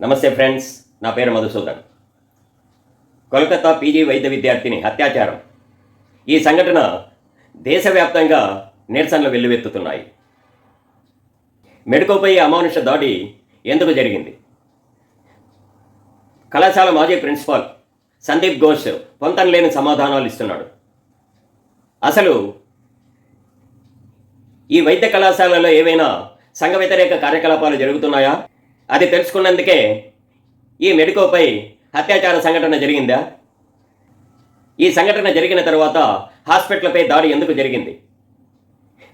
నమస్తే ఫ్రెండ్స్ నా పేరు మధుసూదన్. కోల్కతా పీజీ వైద్య విద్యార్థిని అత్యాచారం ఈ సంఘటన దేశవ్యాప్తంగా నిరసనలు వెల్లువెత్తుతున్నాయి. మెడుకోపై అమానుష దాడి ఎందుకు జరిగింది? కళాశాల మాజీ ప్రిన్సిపాల్ సందీప్ ఘోష్ పొంతం లేని సమాధానాలు ఇస్తున్నాడు. అసలు ఈ వైద్య కళాశాలలో ఏవైనా సంఘ వ్యతిరేక కార్యకలాపాలు జరుగుతున్నాయా? అది తెలుసుకున్నందుకే ఈ మెడికోపై అత్యాచార సంఘటన జరిగిందా? ఈ సంఘటన జరిగిన తర్వాత హాస్పిటల్పై దాడి ఎందుకు జరిగింది?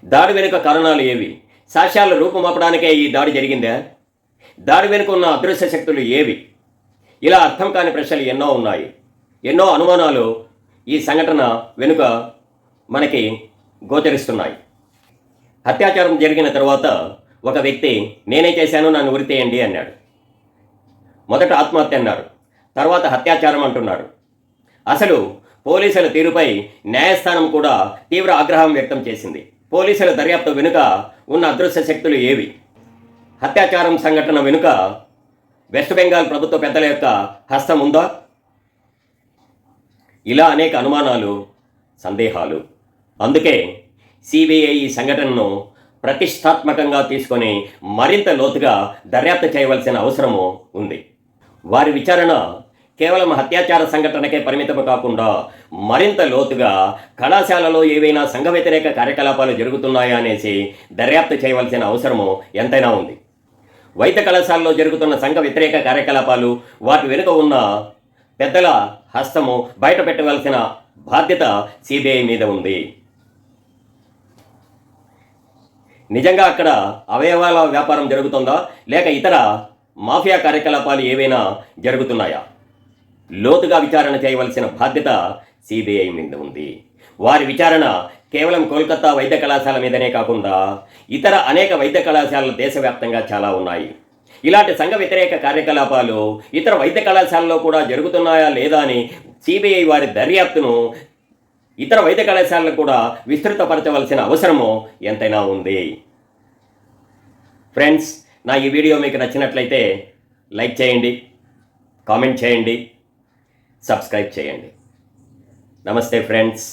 దాడి వెనుక కారణాలు ఏవి? సాక్ష్యాలు రూపుమాపడానికే ఈ దాడి జరిగిందా? దాడి వెనుక ఉన్న అదృశ్య శక్తులు ఏవి? ఇలా అర్థం కాని ప్రశ్నలు ఎన్నో ఉన్నాయి. ఎన్నో అనుమానాలు ఈ సంఘటన వెనుక మనకి గోచరిస్తున్నాయి. అత్యాచారం జరిగిన తర్వాత ఒక వ్యక్తి నేనే చేశాను నన్ను ఉరితేయండి అన్నాడు. మొదట ఆత్మహత్య అన్నారు. తర్వాత హత్యాచారం అంటున్నారు అసలు పోలీసుల తీరుపై న్యాయస్థానం కూడా తీవ్ర ఆగ్రహం వ్యక్తం చేసింది. పోలీసుల దర్యాప్తు వెనుక ఉన్న అదృశ్య శక్తులు ఏవి? హత్యాచారం సంఘటన వెనుక వెస్ట్ బెంగాల్ ప్రభుత్వ పెద్దల యొక్క హస్తం ఉందా? ఇలా అనేక అనుమానాలు సందేహాలు. అందుకే సిబిఐ ఈ సంఘటనను ప్రతిష్టాత్మకంగా తీసుకొని మరింత లోతుగా దర్యాప్తు చేయవలసిన అవసరము ఉంది. వారి విచారణ కేవలం అత్యాచార సంఘటనకే పరిమితం కాకుండా మరింత లోతుగా కళాశాలలో ఏవైనా సంఘ వ్యతిరేక కార్యకలాపాలు జరుగుతున్నాయా అనేసి దర్యాప్తు చేయవలసిన అవసరము ఎంతైనా ఉంది. వైద్య కళాశాలలో జరుగుతున్న సంఘ వ్యతిరేక కార్యకలాపాలు వాటి వెనుక ఉన్న పెద్దల హస్తము బయట పెట్టవలసిన బాధ్యత సిబిఐ మీద ఉంది. నిజంగా అక్కడ అవయవాల వ్యాపారం జరుగుతుందా? లేక ఇతర మాఫియా కార్యకలాపాలు ఏవైనా జరుగుతున్నాయా? లోతుగా విచారణ చేయవలసిన బాధ్యత సిబిఐ మీద ఉంది. వారి విచారణ కేవలం కోల్కతా వైద్య కళాశాల మీదనే కాకుండా ఇతర అనేక వైద్య కళాశాలలు దేశవ్యాప్తంగా చాలా ఉన్నాయి. ఇలాంటి సంఘ వ్యతిరేక కార్యకలాపాలు ఇతర వైద్య కళాశాలలో కూడా జరుగుతున్నాయా లేదా అని సిబిఐ వారి దర్యాప్తును ఇతర వైద్య కళాశాలను కూడా విస్తృతపరచవలసిన అవసరము ఎంతైనా ఉంది. ఫ్రెండ్స్ నా ఈ వీడియో మీకు నచ్చినట్లయితే లైక్ చేయండి కామెంట్ చేయండి సబ్స్క్రైబ్ చేయండి. నమస్తే ఫ్రెండ్స్